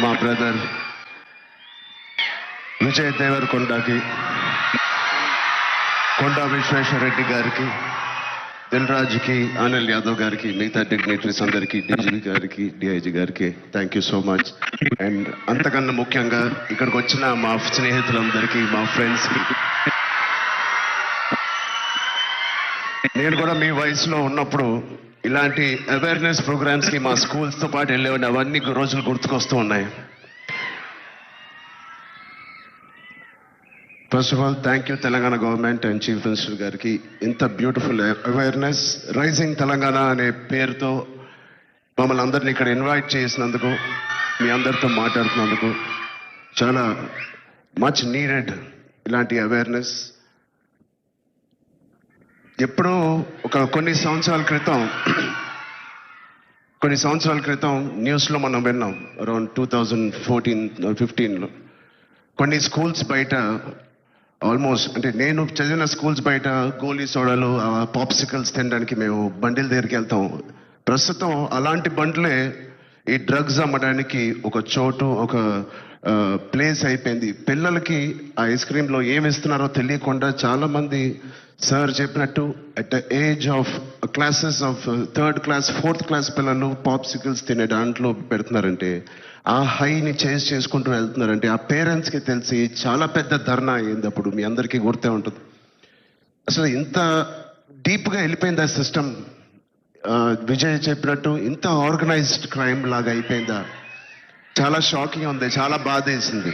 మా బ్రదర్ విజయ్ దేవరకొండకి కొండా విశ్వేశ్వరరెడ్డి గారికి దిల్రాజుకి అనిల్ యాదవ్ గారికి మిగతా డిగ్నేటరీస్ అందరికీ డీజీపీ గారికి డిఐజీ గారికి thank you so much and అంతకన్నా ముఖ్యంగా ఇక్కడికి వచ్చిన మా స్నేహితులందరికీ మా ఫ్రెండ్స్కి నేను కూడా మీ వయసులో ఉన్నప్పుడు ఇలాంటి అవేర్నెస్ ప్రోగ్రామ్స్కి మా స్కూల్స్తో పాటు వెళ్ళేవాడిని అవన్నీ రోజులు గుర్తుకొస్తూ ఉన్నాయి. First of all thank you Telangana government and chief minister గారికి ఇంత బ్యూటిఫుల్ అవేర్నెస్ రైజింగ్ తెలంగాణ అనే పేరుతో మమ్మల్ని అందరిని ఇక్కడ ఇన్వైట్ చేసినందుకు మీ అందరితో మాట్లాడుతున్నందుకు చాలా మచ్ నీడెడ్ ఇలాంటి అవేర్నెస్ ఎప్పుడో ఒక కొన్ని సంవత్సరాల క్రితం కొన్ని సంవత్సరాల క్రితం న్యూస్లో మనం విన్నాం అరౌండ్ టూ థౌజండ్ ఫోర్టీన్ ఫిఫ్టీన్లో. కొన్ని స్కూల్స్ బయట ఆల్మోస్ట్ అంటే నేను చదివిన స్కూల్స్ బయట గోలీ సోడాలు పాప్సికల్స్ తినడానికి మేము బండిల దగ్గరికి వెళ్తాం. ప్రస్తుతం అలాంటి బండ్లే ఈ డ్రగ్స్ అమ్మడానికి ఒక చోటు ఒక ప్లేస్ అయిపోయింది. పిల్లలకి ఆ ఐస్ క్రీమ్లో ఏమి ఇస్తున్నారో తెలియకుండా చాలామంది సార్ చెప్పినట్టు at the age of classes of third class fourth class పిల్లలు పాప్సికల్స్ తినే దాంట్లో పెడుతున్నారంటే ఆ హైని చేజ్ చేసుకుంటూ వెళ్తున్నారంటే ఆ పేరెంట్స్కి తెలిసి చాలా పెద్ద ధర్నా అయింది అప్పుడు మీ అందరికీ గుర్తే ఉంటుంది. అసలు ఇంత డీప్గా వెళ్ళిపోయింది ఆ సిస్టమ్ విజయ్ చెప్పినట్టు ఇంత ఆర్గనైజ్డ్ క్రైమ్ లాగా అయిపోయిందా? చాలా షాకింగ్ ఉంది చాలా బాధ వేసింది